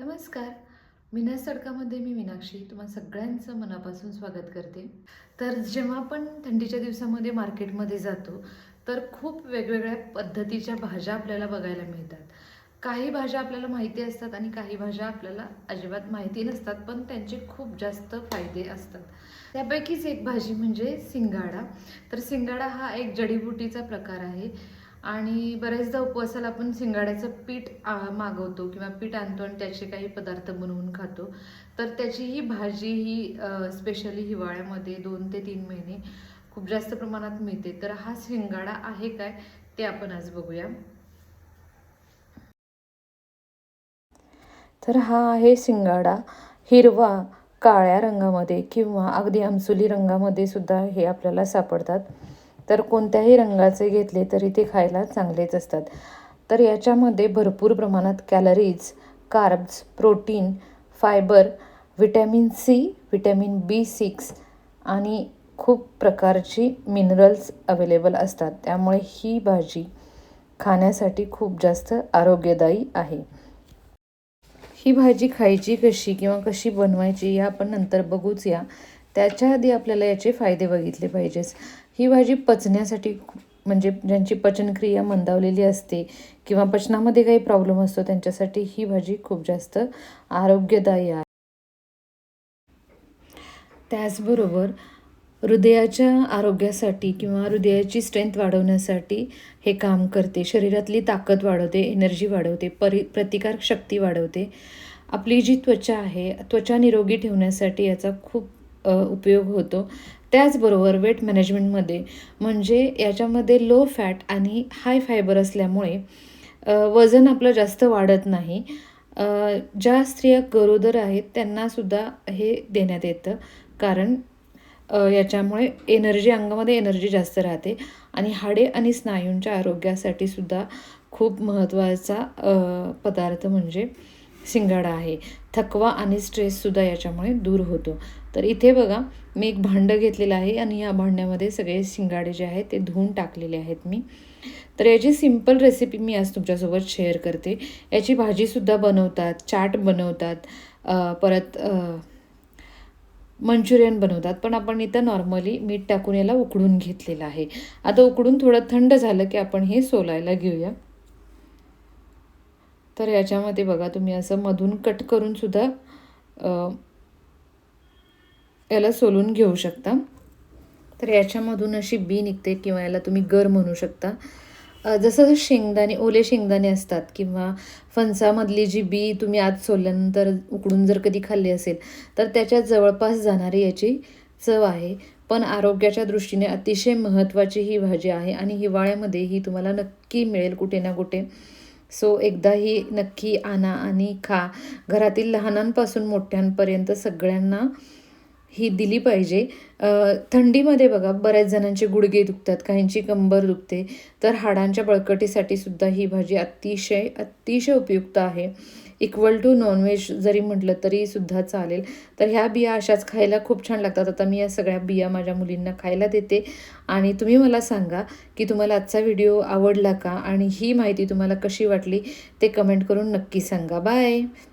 नमस्कार. मीनास तडकामध्ये मी मीनाक्षी तुम्हाला सगळ्यांचं मनापासून स्वागत करते. तर जेव्हा आपण थंडीच्या दिवसामध्ये मार्केटमध्ये जातो तर खूप वेगवेगळ्या पद्धतीच्या भाज्या आपल्याला बघायला मिळतात. काही भाज्या आपल्याला माहिती असतात आणि काही भाज्या आपल्याला अजिबात माहिती नसतात पण त्यांचे खूप जास्त फायदे असतात. त्यापैकीच एक भाजी म्हणजे सिंगाडा. तर सिंगाडा हा एक जडीबुटीचा प्रकार आहे. आणि बऱ्याचदा उपवासाला आपण शिंगाड्याचं पीठ मागवतो किंवा पीठ आणतो आणि त्याचे काही पदार्थ बनवून खातो. तर त्याची ही भाजी ही स्पेशली हिवाळ्यामध्ये दोन ते तीन महिने खूप जास्त प्रमाणात मिळते. तर हा शिंगाडा आहे काय ते आपण आज बघूया. तर हा आहे शिंगाडा. हिरवा काळ्या रंगामध्ये किंवा अगदी आमसुली रंगामध्ये सुद्धा हे आपल्याला सापडतात. तर कोणत्याही रंगाचे घेतले तरी ते खायला चांगलेच असतात. तर याच्यामध्ये भरपूर प्रमाणात calories carbs protein fibre vitamin C vitamin B six आणि खूप प्रकारची मिनरल्स अवेलेबल असतात. त्यामुळे ही भाजी खाण्यासाठी खूप जास्त आरोग्यदायी आहे. ही भाजी खायची कशी किंवा कशी बनवायची या आपण नंतर बघूच या. त्याच्या आधी आपल्याला याचे फायदे बघितले पाहिजेच. ही भाजी पचण्यासाठी खूप- म्हणजे ज्यांची पचनक्रिया मंदावलेली असते किंवा पचनामध्ये काही प्रॉब्लेम असतो त्यांच्यासाठी ही भाजी खूप जास्त आरोग्यदायी आहे. त्याचबरोबर हृदयाच्या आरोग्यासाठी किंवा हृदयाची स्ट्रेंथ वाढवण्यासाठी हे काम करते. शरीरातली ताकद वाढवते एनर्जी वाढवते परि प्रतिकारक शक्ती वाढवते. आपली जी त्वचा आहे त्वचा निरोगी ठेवण्यासाठी याचा खूप उपयोग होतो. त्याचबरोबर वेट मॅनेजमेंटमध्ये म्हणजे याच्यामध्ये लो फॅट आणि हाय फायबर असल्यामुळे वजन आपलं जास्त वाढत नाही. ज्या स्त्रिया गरोदर आहेत त्यांनासुद्धा हे देण्यात येतं. कारण याच्यामुळे एनर्जी अंगामध्ये एनर्जी जास्त राहते. आणि हाडे आणि स्नायूंच्या आरोग्यासाठी सुद्धा खूप महत्त्वाचा पदार्थ म्हणजे शिंगाडा आहे. थकवा आणि स्ट्रेससुद्धा याच्यामुळे दूर होतो. तर इथे बघा मी एक भांडं घेतलेलं आहे आणि या भांड्यामध्ये सगळे शिंगाडे जे आहेत ते धुवून टाकलेले आहेत मी. तर याची सिंपल रेसिपी मी आज तुमच्यासोबत शेअर करते. याची भाजीसुद्धा बनवतात चाट बनवतात परत मंचुरियन बनवतात पण आपण इथं नॉर्मली मीठ टाकून याला उकडून घेतलेलं आहे. आता उकडून थोडं थंड झालं की आपण हे सोलायला घेऊया. तर याच्यामध्ये बघा तुम्ही असं मधून कट करून सुद्धा याला सोलून घेऊ शकता. तर याच्यामधून अशी बी निघते किंवा याला तुम्ही गर म्हणू शकता. जसं शेंगदाणे ओले शेंगदाणे असतात किंवा फणसामधली जी बी तुम्ही आज सोलल्यानंतर उकडून जर कधी खाल्ली असेल तर त्याच्या जवळपास जाणारी याची चव आहे. पण आरोग्याच्या दृष्टीने अतिशय महत्त्वाची ही भाजी आहे आणि हिवाळ्यामध्ये ही तुम्हाला नक्की मिळेल कुठे ना कुठे. सो एकदा ही नक्की आणा आणि खा. घरातील लहानांपासून मोठ्यांपर्यंत सगळ्यांना ही दिली पाहिजे. थंडीमध्ये बघा बऱ्याच जणांचे गुडघे दुखतात काहींची कंबर दुखते. तर हाडांच्या बळकटीसाठी सुद्धा ही भाजी अतिशय अतिशय उपयुक्त आहे. इक्वल टू नॉनव्हेज जरी म्हटलं तरी सुद्धा चालेल. तर ह्या बिया अशाच खायला खूप छान लागतात. आता मी या सगळ्या बिया माझ्या मुलींना खायला देते. आणि तुम्ही मला सांगा की तुम्हाला आजचा व्हिडिओ आवडला का? आणि ही माहिती तुम्हाला कशी वाटली ते कमेंट करून नक्की सांगा. बाय!